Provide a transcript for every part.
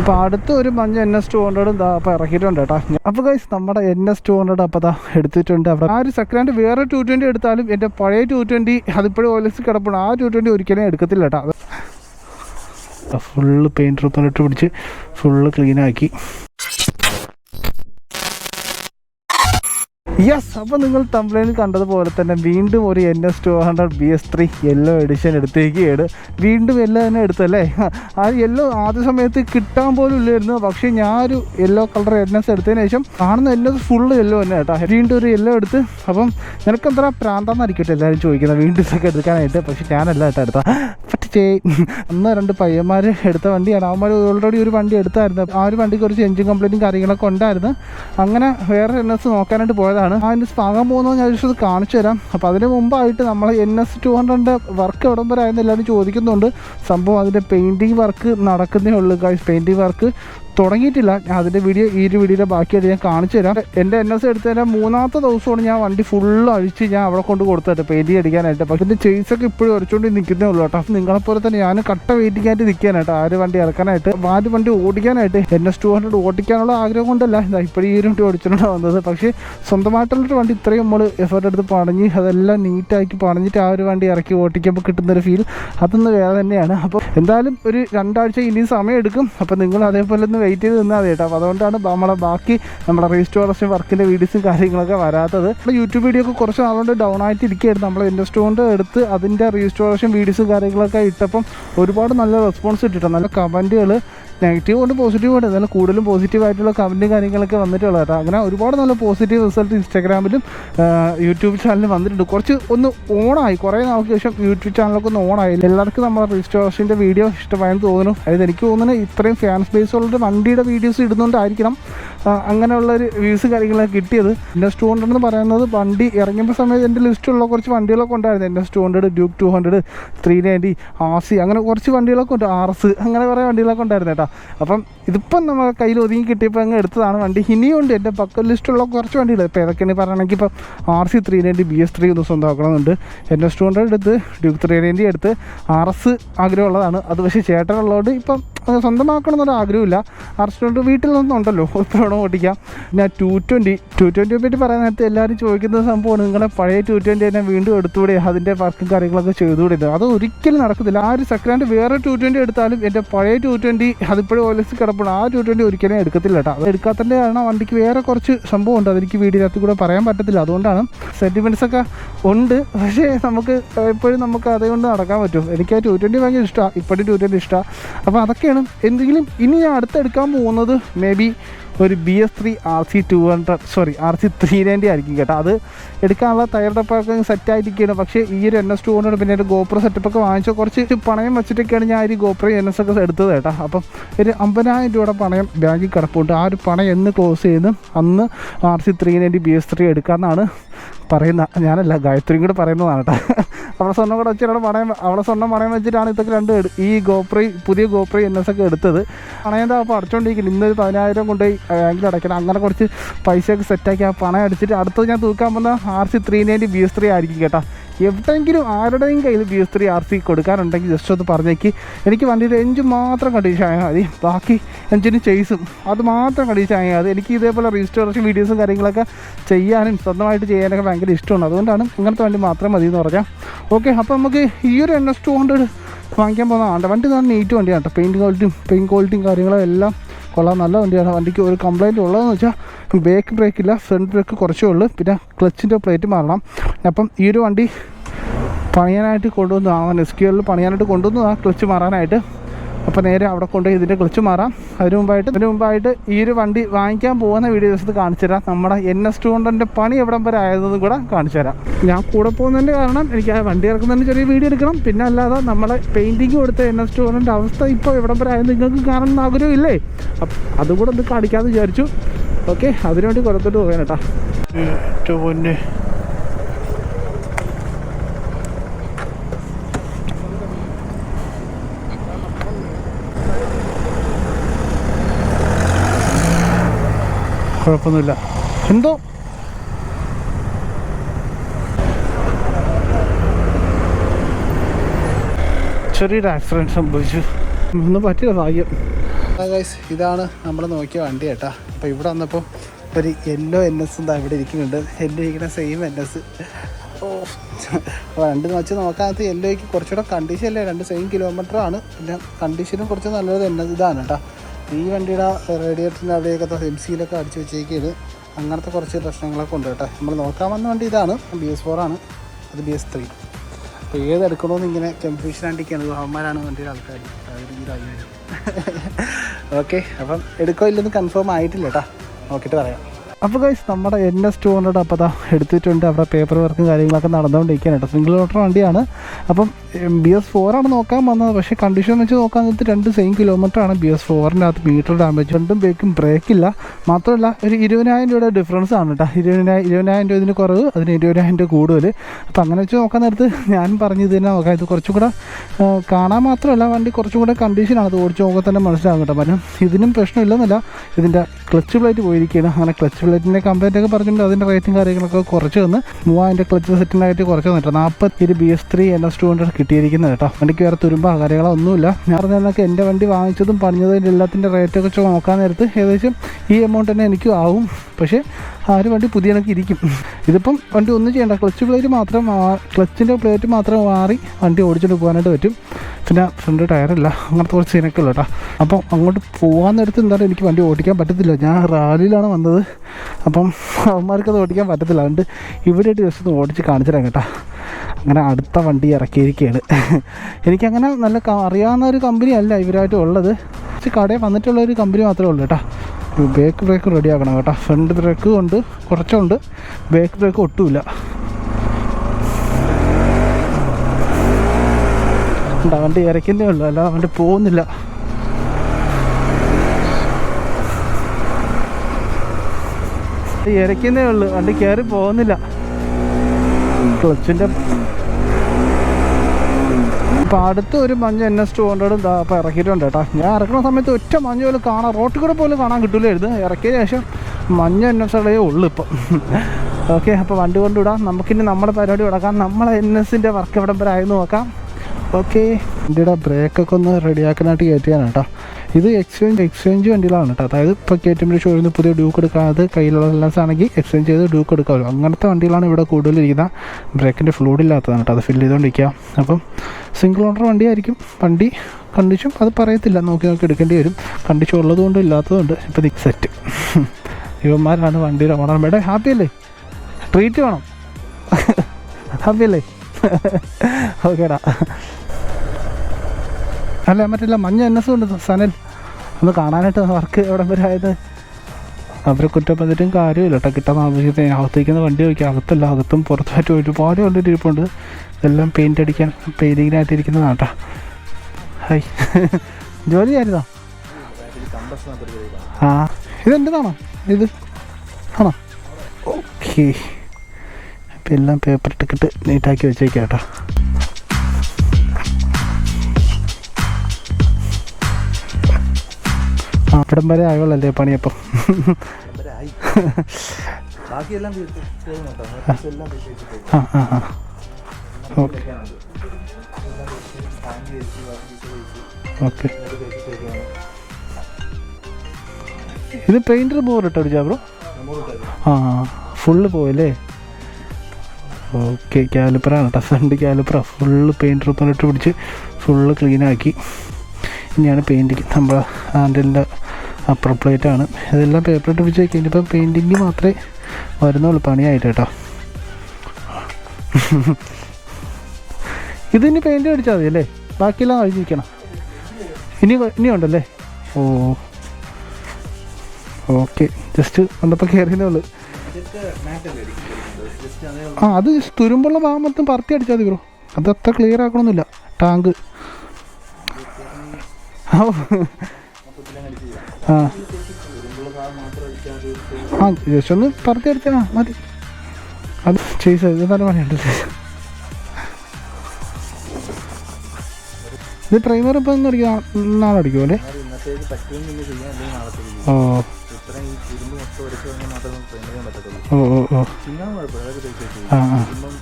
അപ്പോൾ അടുത്ത ഒരു മഞ്ഞ എൻ എസ് ടു ഹൺഡ്രഡും അപ്പോൾ ഇറക്കിയിട്ടുണ്ട് കേട്ടോ അപ്പോൾ ഗൈസ് നമ്മുടെ എൻ എസ് ടു ഹൺഡ്രഡ് അപ്പോൾ ദാ എടുത്തിട്ടുണ്ട്. അവിടെ ആ ഒരു സെക്കൻഡ് വേറെ ടു ട്വന്റി എടുത്താലും എന്റെ പഴയ ടു ട്വന്റി അതിപ്പോഴും ഓലസ് കിടപ്പുണ്ട്. ആ ടു ട്വന്റി ഒരിക്കലും എടുക്കത്തില്ല കേട്ടോ ഫുള്ള് പെയിന്റ് ട്രിപ്പിലിട്ട് പിടിച്ച് ഫുള്ള് ക്ലീനാക്കി യെസ് അപ്പോൾ നിങ്ങൾ തമ്പ്ലൈനിൽ കണ്ടതുപോലെ തന്നെ വീണ്ടും ഒരു N S two hundred B S three yellow edition എടുത്തേക്കുകയാണ് വീണ്ടും യെല്ലോ തന്നെ എടുത്തല്ലേ? ആ യെല്ലോ ആദ്യ സമയത്ത് കിട്ടാൻ പോലും ഇല്ലായിരുന്നു. പക്ഷേ ഞാനൊരു യെല്ലോ കളർ എൻ എസ് എടുത്തതിന് ശേഷം കാണുന്ന എല്ലോ ഫുൾ യെല്ലോ തന്നെ കേട്ടോ. വീണ്ടും ഒരു യെല്ലോ എടുത്ത്. അപ്പം നിനക്ക് എന്താ പ്രാന്താന്നായിരിക്കട്ടെ എല്ലാവരും ചോദിക്കുന്നത്. വീണ്ടും ഇതൊക്കെ എടുക്കാനായിട്ട്. പക്ഷേ ഞാനല്ല കേട്ടോ എടുത്ത പറ്റിച്ചേ അന്ന് രണ്ട് പയ്യന്മാർ എടുത്ത വണ്ടിയാണ്. അവന്മാർ ഓൾറെഡി ഒരു വണ്ടി എടുത്തായിരുന്നു. ആ ഒരു വണ്ടിക്ക് കുറച്ച് എഞ്ചിൻ കംപ്ലൈന്റും കാര്യങ്ങളൊക്കെ ഉണ്ടായിരുന്നു. അങ്ങനെ വേറെ എൻ എസ് നോക്കാനായിട്ട് പോയതാണ്. അതിന്റെ വാങ്ങാൻ പോകുന്നത് ഞാൻ ഒരു കാണിച്ചു തരാം. അപ്പോൾ അതിന് മുമ്പായിട്ട് നമ്മൾ എൻ എസ് ടു ഹൺഡ്രഡിന്റെ വർക്ക് എവിടം വരെ എല്ലാവരും ചോദിക്കുന്നുണ്ട്. സംഭവം അതിന്റെ പെയിന്റിങ് വർക്ക് നടക്കുന്നേ ഉള്ളൂ ഗൈസ് പെയിന്റിങ് വർക്ക് തുടങ്ങിയിട്ടില്ല. അതിന്റെ വീഡിയോ ഈ ഒരു വീഡിയോയുടെ ബാക്കിയായിട്ട് ഞാൻ കാണിച്ചു തരാം. എന്റെ എൻ എസ് എടുത്തതിന്റെ മൂന്നാമത്തെ ദിവസമാണ് ഞാൻ വണ്ടി ഫുള്ള് അഴിച്ച് ഞാൻ അവിടെ കൊണ്ട് കൊടുത്തത്. പെയിന്റിങ് അടിക്കാനായിട്ട്. പക്ഷേ എന്റെ ചേസൊക്കെ ഇപ്പോഴും ഒരച്ചുകൊണ്ട് നിൽക്കുന്നേ ഉള്ളൂ കേട്ടോ. അപ്പോൾ നിങ്ങളെപ്പോലെ തന്നെ ഞാൻ കട്ട വെയിറ്റിക്കായിട്ട് നിൽക്കാനായിട്ട് ആ ഒരു വണ്ടി ഇറക്കാനായിട്ട്? ആ വണ്ടി ഓടിക്കാനായിട്ട്? എൻ എസ് ടു ഹൺഡ്രഡ് ഓടിക്കാനുള്ള ആഗ്രഹം കൊണ്ടല്ല. ഇതാ ഇപ്പോഴും ഈ ഒരു വണ്ടി ഓടിച്ചിട്ടാണ് വന്നത്. പക്ഷേ സ്വന്തമായിട്ടുള്ളൊരു വണ്ടി ഇത്രയും നമ്മൾ എഫേർട്ട് എടുത്ത് പണിഞ്ഞ് അതെല്ലാം നീറ്റാക്കി പണിഞ്ഞിട്ട് ആ ഒരു വണ്ടി ഇറക്കി ഓടിക്കുമ്പോൾ കിട്ടുന്നൊരു ഫീൽ അതൊന്ന് വേറെ തന്നെയാണ്. അപ്പോൾ എന്തായാലും ഒരു രണ്ടാഴ്ച ഇനിയും സമയം എടുക്കും. അപ്പോൾ നിങ്ങൾ അതേപോലെ ഒന്ന് വെയിറ്റ് ചെയ്ത് നിന്നാൽ കേട്ടോ. അപ്പോൾ അതുകൊണ്ടാണ് നമ്മളെ ബാക്കി നമ്മുടെ റീസ്റ്റോറേഷൻ വർക്കിന്റെ വീഡിയോസും കാര്യങ്ങളൊക്കെ വരാത്തത്. നമ്മുടെ യൂട്യൂബ് വീഡിയോ ഒക്കെ കുറച്ച് നാളുകൊണ്ട് ഡൗൺ ആയിട്ട് ഇരിക്കുകയായിരുന്നു നമ്മൾ ഇൻഡസ്ട്രി കൊണ്ട് എടുത്ത് അതിന്റെ റീസ്റ്റോറേഷൻ വീഡിയോസും കാര്യങ്ങളൊക്കെ ഇട്ടപ്പം ഒരുപാട് നല്ല റെസ്പോൺസ് കിട്ടിയിട്ടുണ്ട് നല്ല കമന്റുകൾ നെഗറ്റീവ് കൊണ്ട് പോസിറ്റീവ് ഉണ്ട് എന്നാലും കൂടുതലും പോസിറ്റീവ് ആയിട്ടുള്ള കമന്റ് കാര്യങ്ങളൊക്കെ വന്നിട്ടുള്ളത് കേട്ടോ. അങ്ങനെ ഒരുപാട് നല്ല പോസിറ്റീവ് റിസൾട്ട് ഇൻസ്റ്റാഗ്രാമിലും യൂട്യൂബ് ചാനലിലും വന്നിട്ടുണ്ട്. കുറച്ച് ഒന്ന് ഓണായി. കുറേ നാൾക്ക് ശേഷം യൂട്യൂബ് ചാനലൊക്കെ ഒന്ന് ഓണായി. എല്ലാവർക്കും നമ്മുടെ റിസ്റ്റോറേഷന്റെ വീഡിയോ ഇഷ്ടമായെന്ന് തോന്നുന്നു. അതായത് എനിക്ക് തോന്നുന്നു ഇത്രയും ഫാൻസ് ബേസ് ഉള്ളൊരു വണ്ടിയുടെ വീഡിയോസ് ഇടുന്നുകൊണ്ടായിരിക്കണം ആ, അങ്ങനെയുള്ളൊരു വ്യൂസ് കാര്യങ്ങളൊക്കെ കിട്ടിയത്. ടു ഹൺഡ്രഡ് എന്ന് പറയുന്നത് വണ്ടി ഇറങ്ങുമ്പോൾ സമയത്ത് എന്റെ ലിസ്റ്റുള്ള കുറച്ച് വണ്ടികളൊക്കെ ഉണ്ടായിരുന്നു. Two hundred Duke two hundred three ninety R C അങ്ങനെ കുറച്ച് വണ്ടികളൊക്കെ ഉണ്ട്. ആർ എസ് അങ്ങനെ കുറേ വണ്ടികളൊക്കെ ഉണ്ടായിരുന്നു കേട്ടോ. അപ്പം ഇതിപ്പം നമ്മൾ കയ്യിൽ ഒതുങ്ങി കിട്ടിയപ്പോൾ അങ്ങ് എടുത്തതാണ് വണ്ടി. ഇനിയും ഉണ്ട്. എന്റെ പക്ക ലിസ്റ്റുള്ള കുറച്ച് വണ്ടികൾ. ഇപ്പോൾ ഏതൊക്കെയാണ് പറയുകയാണെങ്കിൽ ഇപ്പം R C three ninety B S three ഒന്ന് സ്വന്തമാക്കണമെന്നുണ്ട്. ടു ഹൺഡ്രഡ് എടുത്ത് ഡ്യൂക്ക് ത്രീ നയന്റി എടുത്ത് ആർ എസ് ആഗ്രഹമുള്ളതാണ്. അത് പക്ഷേ ചേട്ടനുള്ളതുകൊണ്ട് ഇപ്പം സ്വന്തമാക്കണം സ്വന്തമാക്കണമെന്നൊരു ആഗ്രഹമില്ല ആർ എസ് വീട്ടിൽ നിന്നുണ്ടല്ലോ. ഇപ്പോഴാണോ ഓടിക്കാം പിന്നെ ടു ട്വന്റി ടു ട്വന്റിയെ പറ്റി പറയാൻ നേരത്തെ എല്ലാവരും ചോദിക്കുന്ന സംഭവമാണ് നിങ്ങളെ പഴയ ടു ട്വന്റി തന്നെ വീണ്ടും എടുത്തുകൂടെ? അതിന്റെ വർക്കും കാര്യങ്ങളൊക്കെ ചെയ്തുകൂടെ അത് ഒരിക്കലും നടക്കത്തില്ല. ആ ഒരു സെക്കൻഡ് വേറെ ടു ട്വന്റി എടുത്താലും എന്റെ പഴയ ടു ട്വന്റി അതിപ്പോഴും ഓലസ് കിടപ്പുണ്ട്. ആ ടു ട്വന്റി ഒരിക്കലും എടുക്കത്തില്ല കേട്ടോ. അത് എടുക്കാത്തതിന്റെ കാരണം വണ്ടിക്ക് വേറെ കുറച്ച് സംഭവം ഉണ്ട് അതെനിക്ക് വീടിനകത്ത് കൂടെ പറയാൻ പറ്റത്തില്ല. അതുകൊണ്ടാണ് സെന്റിമെന്റ്സ് ഒക്കെ ഉണ്ട്. പക്ഷേ നമുക്ക് എപ്പോഴും നമുക്ക് അതുകൊണ്ട് നടക്കാൻ പറ്റും. എനിക്ക് ആ ടു ട്വന്റി ഭയങ്കര ഇഷ്ടമാണ് ഇപ്പോഴും ടു ട്വന്റി ഇഷ്ടമാണ് അപ്പോൾ അതൊക്കെയാണ്. എന്തെങ്കിലും ഇനി ഞാൻ അടുത്തെടുക്കാൻ പോകുന്നത് മേ ബി ഒരു B S three R C two hundred sorry R C three ninety ആയിരിക്കും കേട്ടോ. അത് എടുക്കാനുള്ള തയ്യാറെടുപ്പൊക്കെ സെറ്റായിരിക്കുകയാണ് പക്ഷേ ഈ ഒരു എൻ എസ് ടു ഹൺഡ്രഡ് പിന്നെ ഒരു ഗോപ്ര സെറ്റപ്പൊക്കെ വാങ്ങിച്ച കുറച്ച് പണയം വെച്ചിട്ടൊക്കെയാണ് ഞാൻ ഈ ഗോപ്ര എൻ എസ് ഒക്കെ എടുത്തത് കേട്ടോ. അപ്പം ഒരു അമ്പതിനായിരം രൂപയുടെ പണയം ബാങ്കിൽ കിടപ്പുണ്ട്. ആ ഒരു പണയം എന്ന് ക്ലോസ് ചെയ്ത് അന്ന് R C three ninety B S three എടുക്കാമെന്നാണ് പറയുന്ന ഞാനല്ല ഗായത്രിയും കൂടെ പറയുന്നതാണ് കേട്ടോ. അവിടെ സ്വർണം കൂടെ വെച്ചിട്ട് പണയം അവളെ സ്വർണം പണയം വെച്ചിട്ടാണ് ഇതൊക്കെ രണ്ട് ഈ ഗോപ്രി പുതിയ ഗോപ്രി എൻ എസ് ഒക്കെ എടുത്തത്. പണയം അപ്പോൾ അടച്ചുകൊണ്ടിരിക്കുന്നത് ഇന്നൊരു പതിനായിരം കൊണ്ടുപോയി ബാങ്കിൽ അടയ്ക്കണം അങ്ങനെ കുറച്ച് പൈസയൊക്കെ സെറ്റാക്കി ആ പണയം അടിച്ചിട്ട് അടുത്തത് ഞാൻ തൂക്കാൻ പോകുന്ന R C three ninety B S three ആയിരിക്കും കേട്ടോ. എവിടെയെങ്കിലും ആരുടെയും കയ്യിൽ B S three R C കൊടുക്കാനുണ്ടെങ്കിൽ just ഒന്ന് പറഞ്ഞേക്ക്. എനിക്ക് വണ്ടിയുടെ എഞ്ചിൻ മാത്രം കണ്ടീഷൻ ആയാൽ മതി. ബാക്കി എഞ്ചിന് ചേസും അത് മാത്രം കണ്ടീഷൻ ആയാൽ മതി. എനിക്ക് ഇതേപോലെ റീസ്റ്റോറേഷൻ വീഡിയോസും കാര്യങ്ങളൊക്കെ ചെയ്യാനും സ്വന്തമായിട്ട് ചെയ്യാനൊക്കെ ഭയങ്കര ഇഷ്ടമാണ്. അതുകൊണ്ടാണ് ഇങ്ങനത്തെ വണ്ടി മാത്രം മതി എന്ന് പറഞ്ഞാൽ ഓക്കെ അപ്പോൾ നമുക്ക് ഈ ഒരു എൻ എസ് ടു ഹൺഡ്രഡ് വാങ്ങിക്കാൻ പോകുന്നതാണ് വണ്ടി നല്ല നീറ്റ് വണ്ടിയാണ് കേട്ടോ പെയിന്റ് ക്വാളിറ്റിയും പെയിന്റ് ക്വാളിറ്റിയും കാര്യങ്ങളും എല്ലാം കൊള്ളാം നല്ല വണ്ടിയാണ്. വണ്ടിക്ക് ഒരു കംപ്ലൈന്റ് ഉള്ളതെന്ന് വെച്ചാൽ ബാക്ക് ബ്രേക്ക് ഇല്ല ഫ്രണ്ട് ബ്രേക്ക് കുറച്ചേ ഉള്ളൂ. പിന്നെ ക്ലച്ചിന്റെ പ്ലേറ്റ് മാറണം. അപ്പം ഈ ഒരു വണ്ടി പണിയാനായിട്ട് കൊണ്ടുവന്നു ആ എസ് എല്ലിൽ പണിയാനായിട്ട് കൊണ്ടുവന്നു ആ ക്ലച്ച് മാറാനായിട്ട്. അപ്പോൾ നേരെ അവിടെ കൊണ്ടുപോയി ഇതിന്റെ ക്ലച്ച് മാറാം. അതിന് മുമ്പായിട്ട് അതിന് മുമ്പായിട്ട് ഈ ഒരു വണ്ടി വാങ്ങിക്കാൻ പോകുന്ന വീഡിയോസ് കാണിച്ചു തരാം. നമ്മുടെ എൻ എസ് ടു പണി എവിടം വരെ ആയതെന്നും കൂടെ കാണിച്ചു തരാം. ഞാൻ കൂടെ പോകുന്നതിന്റെ കാരണം എനിക്ക് ആ വണ്ടി ഇറക്കുന്നതിന് ചെറിയ വീഡിയോ എടുക്കണം. പിന്നെ അല്ലാതെ നമ്മളെ പെയിന്റിങ് കൊടുത്ത എൻ എസ് ടു അവസ്ഥ ഇപ്പോൾ എവിടം വരെ ആയത് നിങ്ങൾക്ക് കാണണമെന്ന് അതും കൂടെ ഒന്ന് കാണിക്കാമെന്ന് വിചാരിച്ചു. ഓക്കെ അതിനുവേണ്ടി കൊല്ലത്തോട്ട് പോകാൻ കേട്ടോ കുഴപ്പമൊന്നുമില്ല. എന്തോ? ചെറിയൊരു ആക്സിഡന്റ് സംഭവിച്ചു. ഒന്നും പറ്റില്ല ഭാഗ്യം. ഇതാണ് നമ്മൾ നോക്കിയ വണ്ടി കേട്ടാ അപ്പോൾ ഇവിടെ വന്നപ്പോൾ ഒരു യെല്ലോ എൻ എസ് എന്താ ഇവിടെ ഇരിക്കുന്നുണ്ട്. എന്റെ ഇരിക്കുന്ന സെയിം എൻ എസ് ഓ രണ്ട് വെച്ച് നോക്കാത്ത യെല്ലോയ്ക്ക് കുറച്ചുകൂടെ കണ്ടീഷൻ അല്ലേ? രണ്ട് സെയിം കിലോമീറ്റർ ആണ്. പിന്നെ കണ്ടീഷനും കുറച്ച് നല്ലത് എൻ ഇതാണ് കേട്ടോ. ഈ വണ്ടിയുടെ റേഡിയേറ്ററിന്റെ അവിടെയൊക്കെ എം സിയിലൊക്കെ അടിച്ച് വെച്ചേക്കിയത് അങ്ങനത്തെ കുറച്ച് പ്രശ്നങ്ങളൊക്കെ ഉണ്ട് കേട്ടോ. നമ്മൾ നോക്കാൻ വന്ന വണ്ടി ഇതാണ്. ബി എസ് ആണ്. അത് ബി എസ് ത്രീ അപ്പോൾ ഏതെടുക്കണമെന്ന് ഇങ്ങനെ കൺഫ്യൂഷൻ ആണ്ടിരിക്കുകയാണ് അവന്മാരാണ് വണ്ടിയുടെ ആൾക്കാർ ഓക്കെ അപ്പം എടുക്കോ ഇല്ലെന്ന് കൺഫേം ആയിട്ടില്ല കേട്ടോ. നോക്കിയിട്ട് പറയാം. അപ്പോൾ ഗൈസ് നമ്മുടെ എൻ എസ് ടു ഹൺഡ്രഡ് അപ്പോൾ അതാ എടുത്തിട്ടുണ്ട്. അവിടെ പേപ്പർ വർക്കും കാര്യങ്ങളൊക്കെ നടന്നുകൊണ്ടിരിക്കുകയാണ് സിംഗിൾ ഓട്ടർ വണ്ടിയാണ്. അപ്പം ബി എസ് ഫോറാണ് നോക്കാൻ വന്നത്. പക്ഷേ കണ്ടീഷൻ വെച്ച് നോക്കാൻ നേരത്ത് രണ്ട് സെയിം കിലോമീറ്റർ ആണ് ബി എസ് ഫോറിന്റെ അകത്ത് മീറ്റർ ഡാമേജ് രണ്ടും ബേക്കും ബ്രേക്കില്ല മാത്രമല്ല ഒരു ഇരുപതിനായിരം രൂപയുടെ ഡിഫറൻസ് ആണ് കേട്ടോ ഇരുപതിനായിരം ഇരുപതിനായിരം രൂപ ഇതിന് കുറവ് അതിന് ഇരുപതിനായിരം രൂപ കൂടുതൽ അപ്പോൾ അങ്ങനെ വെച്ച് നോക്കാൻ നേരത്ത് ഞാൻ പറഞ്ഞു ഇത് തന്നെ നോക്കാം. ഇത് കുറച്ചും കൂടെ കാണാൻ മാത്രമല്ല വണ്ടി കുറച്ചും കൂടെ കണ്ടീഷനാണ് അത് ഓടിച്ച് നോക്കാൻ തന്നെ മനസ്സിലാകും കേട്ടോ കാരണം ഇതിനും പ്രശ്നമില്ലെന്നല്ല ഇതിന്റെ ക്ലച്ച് പ്ലേറ്റ് പോയിരിക്കുകയാണ് അങ്ങനെ ക്ലച്ച് പ്ലേറ്റിന്റെ കംപ്ലൈന്റ് ഒക്കെ പറഞ്ഞിട്ടുണ്ട്. അതിന്റെ റേറ്റും കാര്യങ്ങളൊക്കെ കുറച്ച് തന്ന്. മൂവായിരം ക്ലച്ച് സെറ്റിനായിട്ട് കുറച്ച് തന്നിട്ടുണ്ട്. നാൽപ്പത്തി B S three N S two hundred കിട്ടിയിരിക്കുന്നത് കേട്ടോ. വണ്ടിക്ക് വേറെ തുരുമ്പോ കാര്യങ്ങളോ ഒന്നുമില്ല. ഞാൻ പറഞ്ഞതൊക്കെ എന്റെ വണ്ടി വാങ്ങിച്ചതും പണിഞ്ഞതും എല്ലാത്തിന്റെ റേറ്റൊക്കെ നോക്കാൻ നേരത്ത് ഏകദേശം ഈ എമൗണ്ട് തന്നെ എനിക്കും ആവും. പക്ഷേ ആ ഒരു വണ്ടി പുതിയ കണക്ക് ഇരിക്കും. ഇതിപ്പം വണ്ടി ഒന്നും ചെയ്യണ്ട. ക്ലച്ച് പ്ലേറ്റ് മാത്രം ക്ലച്ചിന്റെ പ്ലേറ്റ് മാത്രം മാറി വണ്ടി ഓടിച്ചിട്ട് പോകാനായിട്ട് പറ്റും. പിന്നെ ഫ്രണ്ട് ടയറില്ല അങ്ങനത്തെ കുറച്ച് സീനൊക്കെ ഉള്ളൂ കേട്ടോ അപ്പം അങ്ങോട്ട് പോകാൻ നേരത്ത് എന്തായാലും എനിക്ക് വണ്ടി ഓടിക്കാൻ പറ്റത്തില്ല. ഞാൻ റാലിയിലാണ് വന്നത്. അപ്പം അവന്മാർക്കത് ഓടിക്കാൻ പറ്റത്തില്ല. അതുകൊണ്ട് ഇവിടെ ജസ്റ്റ് ഒന്ന് ഓടിച്ച് കാണിച്ചിടാം കേട്ടോ. അങ്ങനെ അടുത്ത വണ്ടി ഇറക്കിയിരിക്കുകയാണ് എനിക്കങ്ങനെ നല്ല അറിയാവുന്ന ഒരു കമ്പനി അല്ല ഇവരായിട്ട് ഉള്ളത്. കടയിൽ വന്നിട്ടുള്ള ഒരു കമ്പനി മാത്രമേ ഉള്ളൂ കേട്ടോ. ബേക്ക് ബ്രേക്ക് റെഡി ആക്കണം കേട്ടോ. ഫ്രണ്ട് ബ്രേക്ക് ഉണ്ട് കുറച്ചുണ്ട്. ബേക്ക് ബ്രേക്ക് ഒട്ടുമില്ല. അവന്റെ ഇറക്കുന്നേ ഉള്ളൂ. അല്ല അവന്റെ പോകുന്നില്ല. വണ്ടി ഉള്ളു. വണ്ടി കയറി പോകുന്നില്ല. ക്ലച്ചിന്റെ ഇപ്പം അടുത്ത ഒരു മഞ്ഞ എൻ എസ് ടു ഹൺഡ്രഡും ഇപ്പം ഇറക്കിയിട്ടുണ്ട് കേട്ടോ. ഞാൻ ഇറക്കുന്ന സമയത്ത് ഒറ്റ മഞ്ഞ പോലും കാണാൻ റോട്ടിൽ കൂടെ പോലും കാണാൻ കിട്ടില്ലായിരുന്നു ഇറക്കിയ ശേഷം മഞ്ഞ എൻ എസ് ഉള്ളേ ഉള്ളു ഇപ്പം. ഓക്കെ അപ്പോൾ വണ്ടി കൊണ്ടുവിടാം നമുക്കിനി നമ്മുടെ പരിപാടി തുടക്കാം നമ്മളെ എൻ എസിന്റെ വർക്ക് എവിടം വരെ ആയിരുന്നു നോക്കാം. ഓക്കെ വണ്ടിയുടെ ബ്രേക്കൊക്കെ ഒന്ന് റെഡിയാക്കാനായിട്ട് കയറ്റിയാണ് കേട്ടോ. ഇത് എക്സ്ചേഞ്ച് എക്സ്ചേഞ്ച് വണ്ടികളാണ് കേട്ടോ അതായത് ഇപ്പോൾ കെ ടി എമ്മിന്റെ ഷോയിൽ നിന്ന് പുതിയ ഡ്യൂക്ക് എടുക്കാതെ കയ്യിലുള്ള ലെൻസ് ആണെങ്കിൽ എക്സ്ചേഞ്ച് ചെയ്ത് ഡ്യൂക്ക് എടുക്കാമല്ലോ അങ്ങനത്തെ വണ്ടികളാണ് ഇവിടെ കൂടുതലിരിക്കുന്നത് ബ്രേക്കിന്റെ ഫ്ലൂഡ് ഇല്ലാത്തതാണ് കേട്ടോ അത് ഫില്ല് ചെയ്തുകൊണ്ടിരിക്കുക അപ്പം സിംഗിൾ ഓണർ വണ്ടിയായിരിക്കും. വണ്ടി കണ്ടിച്ചും അത് പറയത്തില്ല. നോക്കി നോക്കി എടുക്കേണ്ടി വരും. കണ്ടിച്ചും ഉള്ളതുകൊണ്ടും ഇല്ലാത്തതുകൊണ്ട് ഇപ്പോൾ ദിക് സെറ്റ് ഇവന്മാരാണ് വണ്ടിയുടെ ഓണർ മേഡം ഹാപ്പി അല്ലേ? ട്രീറ്റ് വേണം. ഹാപ്പി അല്ലേ? ഓക്കേടാ അല്ല മറ്റില്ല മഞ്ഞ എൻ എസ് ഉണ്ട് സനൽ. ഒന്ന് കാണാനായിട്ട് വർക്ക് എവിടെ വരെ ആയത്? അവരെ വന്നിട്ടും കാര്യമില്ല കേട്ടോ. കിട്ടാൻ ആവശ്യത്തിന് അകത്തേക്കുന്ന വണ്ടി വയ്ക്കുക അകത്തല്ല അകത്തും പുറത്തായിട്ട് ഒരുപാട് വണ്ടി ഇരിപ്പുണ്ട്. ഇതെല്ലാം പെയിന്റ് അടിക്കാൻ പെയിന്റിങ്ങിനായിട്ട് ഇരിക്കുന്നതാണ് കേട്ടോ. ഹൈ. ജോലി ആയിരുന്നോ? ആ ഇതെന്താണോ ഇത് ആണോ? ഓക്കെ. അപ്പം എല്ലാം പേപ്പർ ടിക്കറ്റ് നീറ്റാക്കി വെച്ചേക്കാം കേട്ടോ. ആ ഇവിടം വരെ ആയോളല്ലേ പണിയപ്പം? ആ. ആ ആ ഓക്കെ. ഓക്കെ. ഇത് പെയിന്റർ ബോർ ഇട്ടോ അടിച്ചാ ബ്രോ ആ ഫുള്ള് പോയല്ലേ? ഓക്കെ കാലിപ്പറാണ് കേട്ടോ ഫ്രണ്ട് കാലിപ്പറ ഫുള്ള് പെയിന്റ് ഇട്ട് പിടിച്ച് ഫുള്ള് ക്ലീനാക്കി ഇനിയാണ് പെയിന്റിങ് നമ്മൾ ഹാൻഡിലിന്റെ അപ്പർ പ്ലേറ്റ് ആണ്. ഇതെല്ലാം പേപ്പർ പിടിച്ച് കഴിഞ്ഞപ്പോൾ പെയിന്റിങ് മാത്രമേ വരുന്നുള്ളൂ. പണിയായിട്ട് കേട്ടോ. ഇതിനി പെയിന്റ് അടിച്ചാൽ മതി അല്ലേ? ബാക്കിയെല്ലാം കഴിഞ്ഞിരിക്കണം ഇനി ഇനി ഉണ്ടല്ലേ? ഓ. ഓക്കെ. ജസ്റ്റ് വന്നപ്പോൾ കയറിയതേ ഉള്ളൂ. ആ അത് തുരുമ്പുള്ള ഭാഗം മൊത്തം പറത്തി അടിച്ചാൽ മതി ബ്രോ. അത് അത്ര ക്ലിയർ ആക്കണമെന്നില്ല ടാങ്ക്. ആ ആ. ആ ജസ്റ്റ് ഒന്ന് പറത്തി അടിച്ചാൽ ആ, മതി. അത് ചെയ്സ് ഇത് നല്ല പണിയുണ്ട്. ഇത് പ്രൈമർ ഇപ്പം ഒന്ന് അടിക്കാം നാളെ അടിക്കുമോ അല്ലേ? ഓ. അടിച്ചു ഓ ഓ ഓ. ആ ആ ഇപ്പം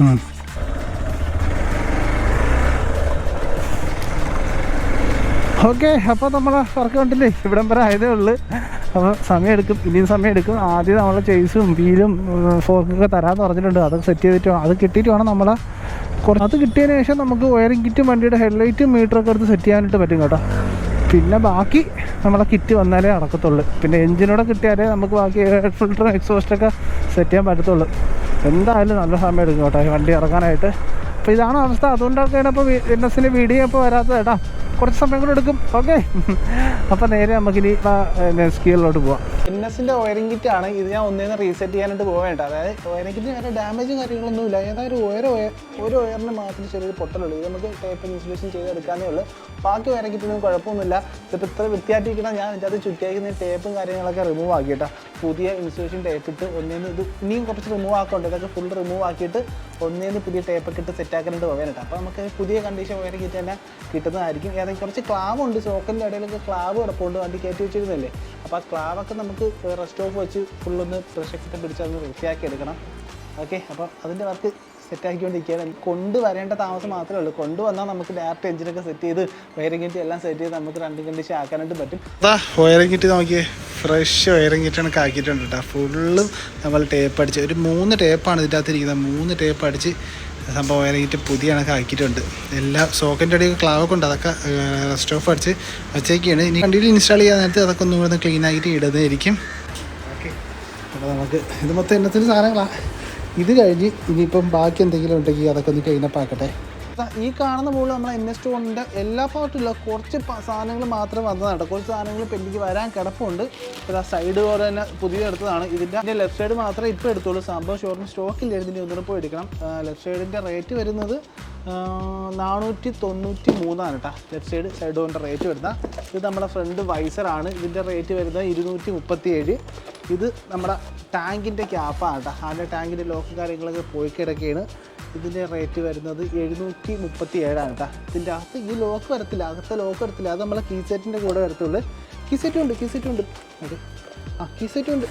ഉം. ഓക്കെ അപ്പോൾ നമ്മളെ വർക്ക് കണ്ടില്ലേ ഇവിടം വരെ ആയതേ ഉള്ളൂ. അപ്പോൾ സമയം എടുക്കും ഇനിയും സമയം എടുക്കും. ആദ്യം നമ്മളെ ചേസും വീലും ഫോർക്കൊക്കെ തരാമെന്ന് പറഞ്ഞിട്ടുണ്ട്. അതൊക്കെ സെറ്റ് ചെയ്തിട്ട്. അത് കിട്ടിയിട്ട് വേണം നമ്മളെ കുറച്ച് അത് കിട്ടിയതിന് ശേഷം നമുക്ക് വയറിംഗ് കിറ്റും വണ്ടിയുടെ ഹെഡ്ലൈറ്റും മീറ്ററൊക്കെ എടുത്ത് സെറ്റ് ചെയ്യാനായിട്ട് പറ്റും കേട്ടോ. പിന്നെ ബാക്കി നമ്മളെ കിറ്റ് വന്നാലേ നടക്കത്തുള്ളൂ. പിന്നെ എഞ്ചിനോടെ കിട്ടിയാലേ നമുക്ക് ബാക്കി എയർ ഫിൽറ്ററും എക്സോസ്റ്റൊക്കെ സെറ്റ് ചെയ്യാൻ പറ്റത്തുള്ളൂ. എന്തായാലും നല്ല സമയം എടുക്കും കേട്ടോ വണ്ടി ഇറങ്ങാനായിട്ട്. അപ്പോൾ ഇതാണ് അവസ്ഥ. അതുകൊണ്ടൊക്കെയാണ് ഇപ്പോൾ എൻ എസിന്റെ വീഡിയോ ഇപ്പോൾ വരാത്തത് കേട്ടോ. കുറച്ച് സമയം കൂടെ എടുക്കും. ഓക്കെ. അപ്പോൾ നേരെ നമുക്കിനി സ്കീലിലോട്ട് പോവാം. എസിന്റെ വയറിംഗ് കിറ്റ് ആണ്. ഇത് ഞാൻ ഒന്നേന്ന് റീസെറ്റ് ചെയ്യാനായിട്ട് പോവേണ്ട അതായത് വയറിംഗ് കിറ്റിന് വേറെ ഡാമേജും കാര്യങ്ങളൊന്നുമില്ല ഏതായാലും ഓരോ ഒരു വയറിന് മാത്രം ചെറിയൊരു പൊട്ടലുള്ളൂ. ഇത് നമുക്ക് ടേപ്പ് ഇൻസുലേഷൻ ചെയ്തെടുക്കാനേ ഉള്ളൂ. ബാക്കി വയറിംഗ് കിറ്റിനൊന്നും കുഴപ്പമൊന്നുമില്ല. ഇതിപ്പോൾ ഇത്ര വൃത്തിയായിട്ടിരിക്കണം ഞാൻ ഇതിന്റെ അത് ചുറ്റിയാക്കുന്ന ടേപ്പും കാര്യങ്ങളൊക്കെ റിമൂവ് ആക്കിയിട്ട്. പുതിയ ഇൻസുലേഷൻ ടേപ്പ് ഇട്ട് ഒന്നേന്ന് ഇത് ഇനിയും കുറച്ച് റിമൂവ് ആക്കുന്നുണ്ട് ഇതൊക്കെ ഫുൾ റിമൂവ് ആക്കിയിട്ട് ഒന്നേന്ന് പുതിയ ടേപ്പൊക്കെ ഇട്ട് സെറ്റ് ആക്കാനായിട്ട് പോകാനായിട്ട് അപ്പോൾ നമുക്ക് പുതിയ കണ്ടീഷൻ വയറിംഗ് കിറ്റ് തന്നെ കിട്ടുന്നതായിരിക്കും. ഏതെങ്കിലും കുറച്ച് ക്ലാവ് ഉണ്ട്. സ്റ്റോക്കിന്റെ ഇടയിലൊക്കെ ക്ലാവ് കിടപ്പുണ്ട്. വണ്ടി കയറ്റി വെച്ചിരുന്നല്ലേ അപ്പോൾ ആ ക്ലാവൊക്കെ നമുക്ക് റെസ്റ്റ് ഓഫ് വെച്ച് ഫുള്ളൊന്ന് പ്രഷൊക്കെ പിടിച്ച് അതൊന്ന് വൃത്തിയാക്കി എടുക്കണം. ഓക്കെ അപ്പോൾ അതിന്റെ വർക്ക് സെറ്റാക്കിക്കൊണ്ടിരിക്കുകയാണ് കൊണ്ടുവരേണ്ട താമസം മാത്രമേ ഉള്ളൂ. കൊണ്ടുവന്നാൽ നമുക്ക് ഡയറക്റ്റ് എഞ്ചിനൊക്കെ സെറ്റ് ചെയ്ത് വയറിംഗ് കിറ്റ് എല്ലാം സെറ്റ് ചെയ്ത് നമുക്ക് രണ്ട് കണ്ടീഷൻ ആക്കാനായിട്ട് പറ്റും. അതാ വയറിംഗ് കിറ്റ് നോക്കിയേ. ഫ്രഷ് വയറിംഗ് കിറ്റ് കണക്ക് ആക്കിയിട്ടുണ്ട് കേട്ടോ ഫുള്ളും നമ്മൾ ടേപ്പ് അടിച്ച് ഒരു മൂന്ന് ടേപ്പാണ് ഇതിന്റെ അകത്ത് ഇരിക്കുന്നത് മൂന്ന് ടേപ്പ് അടിച്ച് സംഭവം ഇറങ്ങിയിട്ട് പുതിയ കണക്ക് ആക്കിയിട്ടുണ്ട്. എല്ലാ സോക്കറ്റിന്റെ അടിയൊക്കെ ക്ലാവൊക്കെ ഉണ്ട്. അതൊക്കെ റെസ്റ്റ് ഓഫ് അടിച്ച് വച്ചേക്കാണ് ഇനി വണ്ടിയിൽ ഇൻസ്റ്റാൾ ചെയ്യാൻ നേരത്തെ അതൊക്കെ ഒന്നും കൂടെ ക്ലീൻ ആക്കിയിട്ട് ഇടുന്നതായിരിക്കും. ഓക്കെ അപ്പോൾ നമുക്ക് ഇത് മൊത്തം എന്നത്തിന് സാധനങ്ങളാണ് ഇത് കഴിഞ്ഞ് ഇനിയിപ്പം ബാക്കി എന്തെങ്കിലും ഉണ്ടെങ്കിൽ അതൊക്കെ ഒന്ന് ക്ലീനപ്പ് ആക്കട്ടെ. ഈ കാണുന്ന പോലെ നമ്മൾ എൻ എസ് ടുവിന്റെ എല്ലാ പാർട്ടും ഇല്ല കുറച്ച് സാധനങ്ങൾ മാത്രം വന്നതാണ്. കുറച്ച് സാധനങ്ങൾ പെൻഡിക്ക് വരാൻ കിടപ്പുണ്ട്. ഇപ്പോൾ സൈഡ് പോലെ തന്നെ പുതിയ എടുത്തതാണ്. ഇതിന്റെ ലെഫ്റ്റ് സൈഡ് മാത്രമേ ഇപ്പോൾ എടുത്തുള്ളൂ. സംഭവം ഷോറിന് ഇല്ല. ഇതിന്റെ ഒന്നിനെ പോയി എടുക്കണം ലെഫ്റ്റ് സൈഡിന്റെ റേറ്റ് വരുന്നത് നാനൂറ്റി തൊണ്ണൂറ്റി മൂന്നാണ് കേട്ടോ. ലെഫ്റ്റ് സൈഡ് സൈഡ് കൊണ്ട് റേറ്റ് വരുന്നത്. ഇത് നമ്മുടെ ഫ്രണ്ട് വൈസറാണ് ഇതിന്റെ റേറ്റ് വരുന്നത് ഇരുന്നൂറ്റി മുപ്പത്തി ഏഴ് ഇത് നമ്മുടെ ടാങ്കിന്റെ ക്യാപ്പാണ് കേട്ടോ. അതിന്റെ ടാങ്കിന്റെ ലോക്ക് കാര്യങ്ങളൊക്കെ പോയി കിടക്കുകയാണ് ഇതിന്റെ റേറ്റ് വരുന്നത് എഴുന്നൂറ്റി മുപ്പത്തി ഏഴാണ് കേട്ടോ ഇതിന്റെ അകത്ത് ഈ ലോക്ക് വരത്തില്ല അകത്തെ ലോക്ക് വരത്തില്ല. അത് നമ്മളെ കീ സെറ്റിന്റെ കൂടെ വരത്തുള്ളൂ. കീ സെറ്റും ഉണ്ട് കീ സെറ്റും ഉണ്ട്. അതെ ആ കീ സെറ്റും ഉണ്ട്.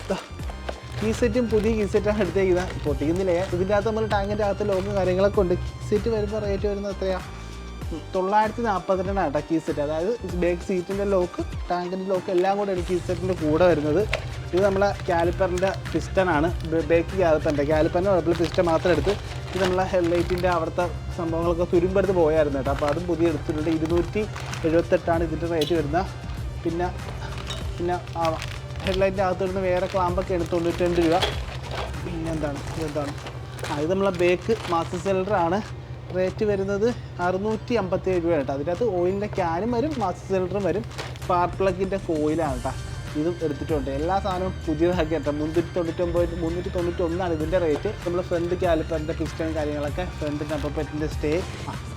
കീ സെറ്റും പുതിയ കീ സെറ്റാണ് എടുത്തേക്കുന്നത് പൊട്ടിക്കുന്നില്ലേ ഇതിന്റെ അകത്ത് നമ്മൾ ടാങ്കിന്റെ അകത്ത് ലോക്ക് കാര്യങ്ങളൊക്കെ ഉണ്ട്. കീ സെറ്റ് വരുമ്പോൾ റേറ്റ് വരുന്നത് എത്രയാണ് തൊള്ളായിരത്തി നാൽപ്പത്തിരണ്ടാണ് കേട്ടോ കീ സെറ്റ് അതായത് ബാക്ക് സീറ്റിന്റെ ലോക്ക് ടാങ്കിന്റെ ലോക്ക് എല്ലാം കൂടെ ഒരു കീ സെറ്റിന്റെ കൂടെ വരുന്നത്. ഇത് നമ്മളെ കാലിപ്പറിന്റെ പിസ്റ്റനാണ് ബേക്ക് കാലിപ്പറിന്റെ കാലിപ്പറിന്റെ കുഴപ്പമില്ല പിസ്റ്റൻ മാത്രം എടുത്ത് ഇത് നമ്മളെ ഹെഡ്ലൈറ്റിന്റെ അവിടുത്തെ സംഭവങ്ങളൊക്കെ തുരുമ്പെടുത്ത് പോയായിരുന്നു കേട്ടോ. അപ്പോൾ അതും പുതിയ എടുത്തിട്ടുണ്ട്. ഇരുന്നൂറ്റി എഴുപത്തെട്ടാണ് ഇതിന്റെ റേറ്റ് വരുന്നത്. പിന്നെ പിന്നെ ഹെഡ്ലൈറ്റിന്റെ അകത്ത് വരുന്ന വേറെ ക്ലാമ്പൊക്കെയാണ് തൊണ്ണൂറ്റി രണ്ട് രൂപ. പിന്നെ എന്താണ്? ഇതെന്താണ്? ആ ഇത് നമ്മളെ ബേക്ക് മാസ്റ്റർ സിലിണ്ടറാണ് റേറ്റ് വരുന്നത് അറുന്നൂറ്റി അമ്പത്തി ഏഴ് രൂപ കേട്ടോ അതിനകത്ത് ഓയിലിന്റെ ക്യാനും വരും മാസ്റ്റർ സിലിണ്ടറും വരും. സ്പാർക്ക് പ്ലഗിന്റെ കോയിലാണ് കേട്ടോ. ഇതും എടുത്തിട്ടുണ്ട്. എല്ലാ സാധനവും പുതിയതാക്കി എത്താം മുന്നൂറ്റി തൊണ്ണൂറ്റൊമ്പത് മുന്നൂറ്റി തൊണ്ണൂറ്റി ഒന്നാണ് ഇതിന്റെ റേറ്റ് നമ്മൾ ഫ്രണ്ട് കാലിപ്പറിന്റെ പിസ്റ്റൺ കാര്യങ്ങളൊക്കെ front number stay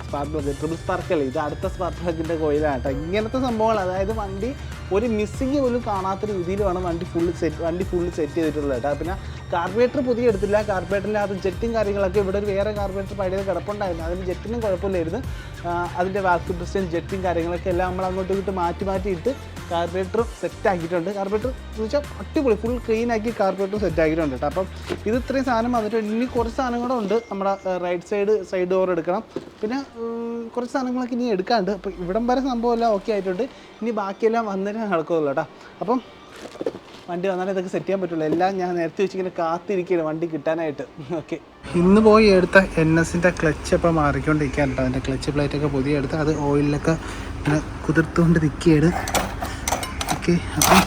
spark plug triple സ്പാർക്കല്ലേ ഇത് അടുത്ത സ്പാർക്ക് പ്ലഗിന്റെ കോയിലാണ് കേട്ടോ ഇങ്ങനത്തെ സംഭവങ്ങൾ അതായത് വണ്ടി ഒരു മിസ്സിങ് പോലും കാണാത്ത രീതിയിൽ വേണം വണ്ടി ഫുള്ള് സെറ്റ് വണ്ടി ഫുള്ള് സെറ്റ് ചെയ്തിട്ടുള്ളത് കേട്ടോ പിന്നെ കാർബറേറ്റർ പുതിയ എടുത്തില്ല. കാർബറേറ്ററിന്റെ അത് ജെറ്റും കാര്യങ്ങളൊക്കെ ഇവിടെ ഒരു വേറെ കാർബറേറ്റർ പഴയത് കിടപ്പുണ്ടായിരുന്നു. അതിന് ജെറ്റിനും കുഴപ്പമില്ലായിരുന്നു. അതിന്റെ വാക്യൂ പിസ്റ്റൻ ജെറ്റും കാര്യങ്ങളൊക്കെ എല്ലാം നമ്മൾ അങ്ങോട്ടും ഇങ്ങോട്ട് മാറ്റി മാറ്റി ഇട്ട് കാർബറേറ്ററും സെറ്റ് ആക്കിയിട്ടുണ്ട്. കാർബറേറ്റർ എന്ന് വെച്ചാൽ അടിപൊളി ഫുൾ ക്ലീൻ ആക്കി കാർബറേറ്റർ സെറ്റ് ആക്കിയിട്ടുണ്ട് അപ്പം ഇത് ഇത്രയും സാധനം വന്നിട്ട് ഇനി കുറച്ച് സാധനം കൂടെ ഉണ്ട്. നമ്മുടെ റൈറ്റ് സൈഡ് സൈഡ് ഡോർ എടുക്കണം. പിന്നെ കുറച്ച് സാധനങ്ങളൊക്കെ ഇനി എടുക്കാണ്ട് അപ്പോൾ ഇവിടം വരെ സംഭവം എല്ലാം ഓക്കെ ആയിട്ടുണ്ട്. ഇനി ബാക്കിയെല്ലാം വന്നിട്ട് നടക്കുമല്ലോ കേട്ടോ അപ്പം വണ്ടി വന്നാലേ ഇതൊക്കെ സെറ്റ് ചെയ്യാൻ പറ്റുള്ളൂ. എല്ലാം ഞാൻ നേരത്തെ വെച്ചിങ്ങനെ കാത്തിരിക്കുകയാണ് വണ്ടി കിട്ടാനായിട്ട്. ഓക്കെ ഇന്ന് പോയി എടുത്ത എൻ എസിന്റെ ക്ലച്ച് ഇപ്പോൾ മാറിക്കൊണ്ടിരിക്കുകയാണ് കേട്ടോ അതിന്റെ ക്ലച്ച് പ്ലേറ്റൊക്കെ പുതിയ എടുത്ത് അത് ഇങ്ങനെ കുതിർത്തുകൊണ്ട് നിൽക്കുകയാണ്. ഓക്കെ അപ്പം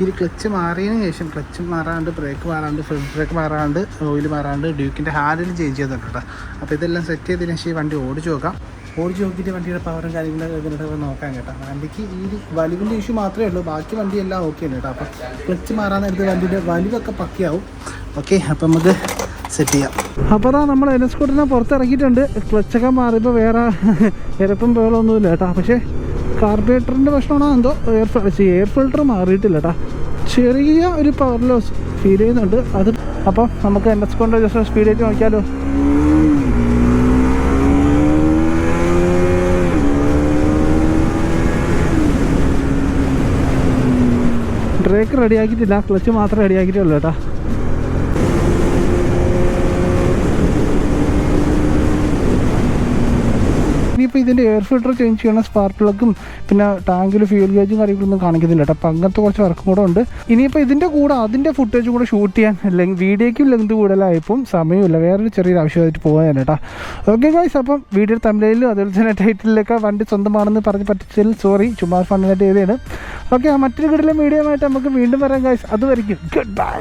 ഈ ക്ലച്ച് മാറിയതിന് ശേഷം ക്ലച്ച് മാറാണ്ട് ബ്രേക്ക് മാറാണ്ട് ഫ്രണ്ട് ബ്രേക്ക് മാറാണ്ട് ഓയിൽ മാറാണ്ട് ഡ്യൂക്കിന്റെ ഹാൻഡിൽ ചേഞ്ച് ചെയ്തിട്ടുണ്ട് കേട്ടോ അപ്പോൾ ഇതെല്ലാം സെറ്റ് ചെയ്തതിന് ശേഷം ഈ വണ്ടി ഓടിച്ച് നോക്കാം. ഓടിച്ച് നോക്കിയിട്ട് വണ്ടിയുടെ പവറും കാര്യങ്ങളും ഇതിനൊക്കെ നോക്കാൻ കേട്ടോ. വണ്ടിക്ക് ഈ വലിവിന്റെ ഇഷ്യൂ മാത്രമേ ഉള്ളൂ. ബാക്കി വണ്ടി എല്ലാം ഓക്കെ ആണ് കേട്ടോ. അപ്പോൾ ക്ലച്ച് മാറാൻ നേരത്തെ വണ്ടിയുടെ വലിവൊക്കെ പക്കിയാവും. ഓക്കെ അപ്പം നമുക്ക് സെറ്റ് ചെയ്യാം. അപ്പോൾ അതാ നമ്മൾ കൂട്ടിനെ പുറത്തിറക്കിയിട്ടുണ്ട് ക്ലച്ചൊക്കെ മാറിയപ്പോൾ വേറെ ഇരപ്പും പേളൊന്നുമില്ല കേട്ടോ. പക്ഷേ കാർബറേറ്ററിന്റെ പ്രശ്നമാണോ എന്തോ എയർ എയർ ഫിൽട്ടർ മാറിയിട്ടില്ല കേട്ടോ ചെറിയ ഒരു പവർ ലോസ് ഫീൽ ചെയ്യുന്നുണ്ട്. അത് അപ്പം നമുക്ക് എൻ എസ് കൊണ്ട് ജസ്റ്റ് സ്പീഡ് ആയിട്ട് നോക്കിയാലോ. ബ്രേക്ക് റെഡിയാക്കിയിട്ടില്ല ക്ലച്ച് മാത്രമേ റെഡിയാക്കിയിട്ടുള്ളൂ കേട്ടോ ഇനിയിപ്പോൾ ഇതിന്റെ എയർ ഫിൽട്ടർ ചേഞ്ച് ചെയ്യണം സ്പാർക്ക് പ്ലഗും പിന്നെ ടാങ്കിൽ ഫ്യൂൽ ഗേജും കാര്യങ്ങളൊന്നും കാണിക്കുന്നില്ല കേട്ടോ. അപ്പോൾ അങ്ങനത്തെ കുറച്ച് വർക്കും കൂടെ ഉണ്ട്. ഇനിയിപ്പോൾ ഇതിന്റെ കൂടെ അതിന്റെ ഫുട്ടേജും കൂടെ ഷൂട്ട് ചെയ്യാൻ അല്ലെങ്കിൽ വീഡിയോയ്ക്കും ലെങ്ത് കൂടുതലായപ്പം സമയമില്ല. വേറൊരു ചെറിയൊരു ആവശ്യമായിട്ട് പോകാൻ കേട്ടോ. ഓക്കെ ഗൈസ് അപ്പം വീഡിയോ തമിഴിലും അതുപോലെ തന്നെ ടൈറ്റിലൊക്കെ വണ്ടി സ്വന്തമാണെന്ന് പറഞ്ഞ് പറ്റിച്ചതിൽ സോറി ചുമ്മാ ഫണ്ടായിട്ട് ചെയ്തതാണ്. ഓക്കെ മറ്റൊരു കിടലും വീഡിയോ ആയിട്ട് നമുക്ക് വീണ്ടും വരാം ഗൈസ് അതുവരയ്ക്കും ഗുഡ് ബൈ